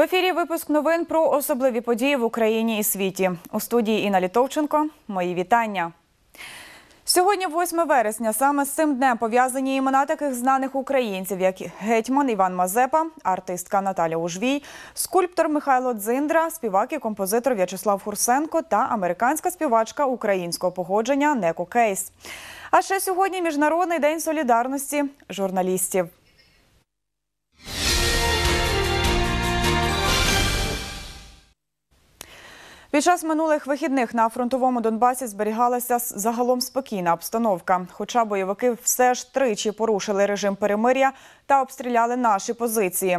ефірі випуск новин про особливі події в Україні і світі. У студії Інна Літовченко. Мої вітання. Сьогодні, 8 вересня, саме з цим днем пов'язані імена таких знаних українців, як гетьман Іван Мазепа, артистка Наталя Ужвій, скульптор Михайло Дзиндра, співак і композитор В'ячеслав Хурсенко та американська співачка українського походження Неко Кейс. А ще сьогодні міжнародний день солідарності журналістів. Під час минулих вихідних на фронтовому Донбасі зберігалася загалом спокійна обстановка. Хоча бойовики все ж тричі порушили режим перемиря та обстріляли наші позиції.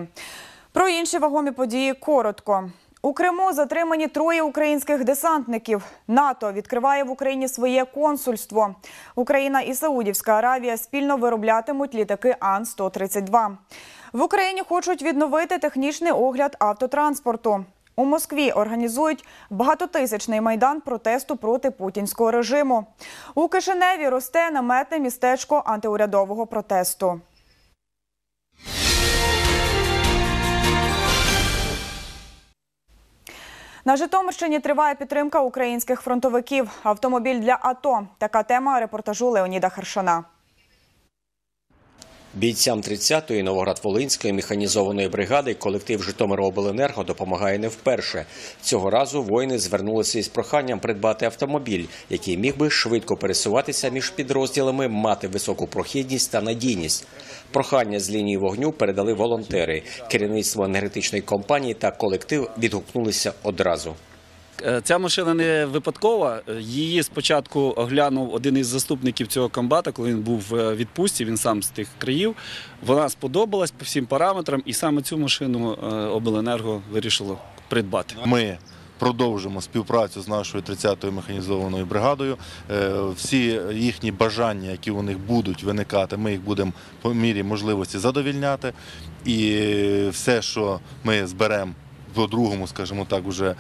Про інші вагомі події коротко. У Криму затримані троє українських десантників. НАТО відкриває в Україні своє консульство. Україна і Саудівська Аравія спільно вироблятимуть літаки Ан-132. В Україні хочуть відновити технічний огляд автотранспорту. У Москві організують багатотисячний майдан протесту проти путінського режиму. У Кишиневі росте наметне містечко антиурядового протесту. На Житомирщині триває підтримка українських фронтовиків. Автомобіль для АТО. Така тема репортажу Леоніда Хершана. Бійцям 30-ї Новоград-Волинської механізованої бригади колектив Житомиробленерго допомагає не вперше. Цього разу воїни звернулися із проханням придбати автомобіль, який міг би швидко пересуватися між підрозділами, мати високу прохідність та надійність. Прохання з лінії вогню передали волонтери. Керівництво енергетичної компанії та колектив відгукнулися одразу. Е, Ця машина не випадкова. Е, Її спочатку оглянув один із заступників цього комбата, коли він був в відпустці, він сам з тих країв. Вона сподобалась по всім параметрам, і саме цю машину е, обленерго вирішило придбати. Ми продовжимо співпрацю з нашою 30-ю механізованою бригадою. Е, Всі їхні бажання, які у них будуть виникати, ми їх будемо по мірі можливості задовільняти. І все, що ми зберемо в другому, скажімо так, вже е,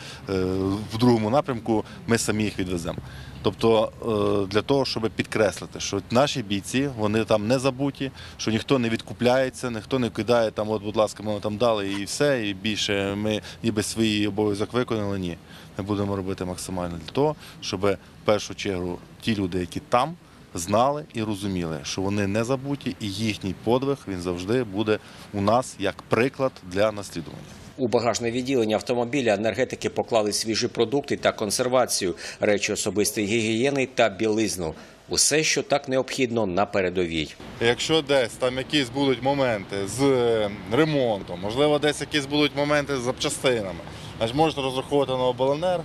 в другому напрямку, ми самі їх відвеземо. Тобто е, для того, щоб підкреслити, що наші бійці вони там не забуті, що ніхто не відкупляється, ніхто не кидає там, от, будь ласка, ми там дали і все, і більше ми ніби свій обов'язок виконали. Ні, ми будемо робити максимально для того, щоб в першу чергу ті люди, які там, знали і розуміли, що вони не забуті, і їхній подвиг він завжди буде у нас як приклад для наслідування. У багажне відділення автомобіля енергетики поклали свіжі продукти та консервацію, речі особистої гігієни та білизну. Усе, що так необхідно на передовій. Якщо десь там якісь будуть моменти з е, ремонтом, можливо, десь якісь будуть моменти з запчастинами, значить можете розраховувати на обленерго,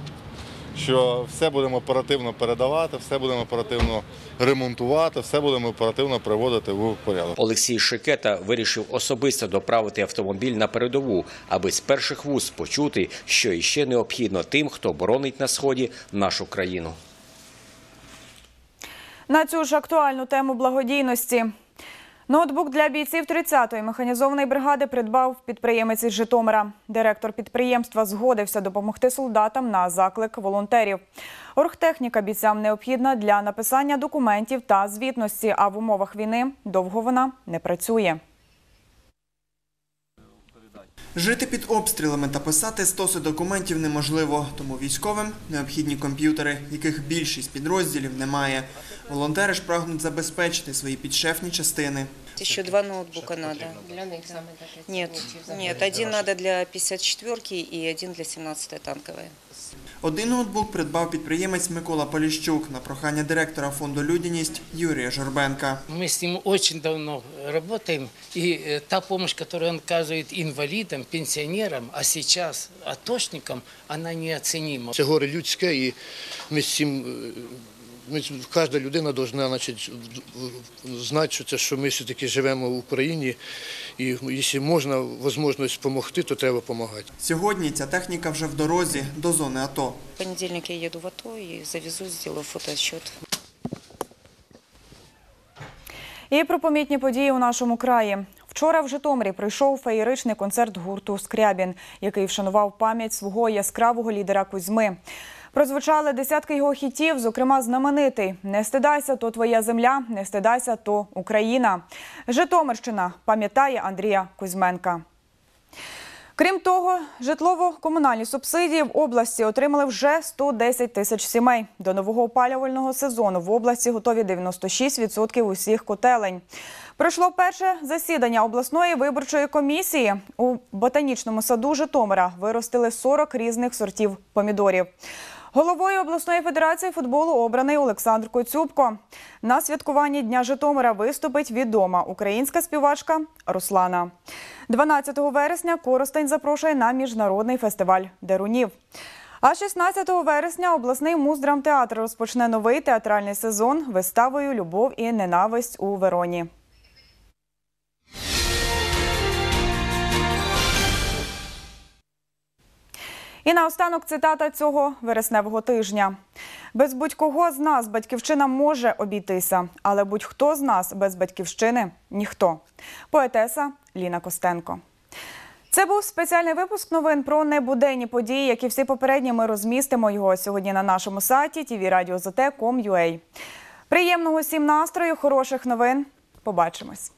що все будемо оперативно передавати, все будемо оперативно ремонтувати, все будемо оперативно приводити в порядок. Олексій Шикета вирішив особисто доправити автомобіль на передову, аби з перших вуз почути, що іще необхідно тим, хто боронить на сході нашу країну. На цю ж актуальну тему благодійності. Ноутбук для бійців 30-ї механізованої бригади придбав підприємець із Житомира. Директор підприємства згодився допомогти солдатам на заклик волонтерів. Оргтехніка бійцям необхідна для написання документів та звітності, а в умовах війни довго вона не працює. Жити під обстрілами та писати стоси документів неможливо, тому військовим необхідні комп'ютери, яких більшість підрозділів немає. Волонтери ж прагнуть забезпечити свої підшефні частини. Еще два ноутбука надо. Для них саме Нет, нет, один надо для 54-ки и один для 17-й танковой. Один ноутбук придбав підприємець Микола Поліщук на прохання директора фонду Людяність Юрія Жорбенка. Мы с ним очень давно работаем, и э, та помощь, которую он оказывает инвалидам, пенсионерам, а сейчас атошникам, она неоценима. Це горе людське, і ми з цим. ми, кожна людина повинна значить, знати, що це що ми все-таки живемо в Україні, і якщо можна можливість допомогти, то треба допомагати. Сьогодні ця техніка вже в дорозі до зони АТО. В понедельник я еду в АТО и завезу, сделаю фотоотчет. І про помітні події у нашому краї. Вчора в Житомирі прийшов феєричний концерт гурту Скрябін, який вшанував пам'ять свого яскравого лідера Кузьми. Прозвучали десятки його хітів, зокрема знаменитий Не стидайся, то твоя земля, не стидайся, то Україна. Житомирщина пам'ятає Андрія Кузьменка. Крім того, житлово-комунальні субсидії в області отримали вже 110 тисяч сімей. До нового опалювального сезону в області готові 96% усіх котелень. Пройшло перше засідання обласної виборчої комісії. У ботанічному саду Житомира виростили 40 різних сортів помідорів. Головою обласної федерації футболу обраний Олександр Коцюбко. На святкуванні Дня Житомира виступить відома українська співачка Руслана. 12 вересня Коростень запрошує на міжнародний фестиваль Дерунів. А 16 вересня обласний муздрамтеатр розпочне новий театральний сезон виставою Любов і ненависть у Вероні. І наостанок цитата цього вересневого тижня. Без будь-кого з нас батьківщина може обійтися, але будь-хто з нас без батьківщини ніхто. Поетеса Ліна Костенко. Це був спеціальний випуск новин про небуденні події, які всі попередні ми розмістимо його сьогодні на нашому сайті tvradio.zt.com.ua. Приємного всім настрою, хороших новин. Побачимось.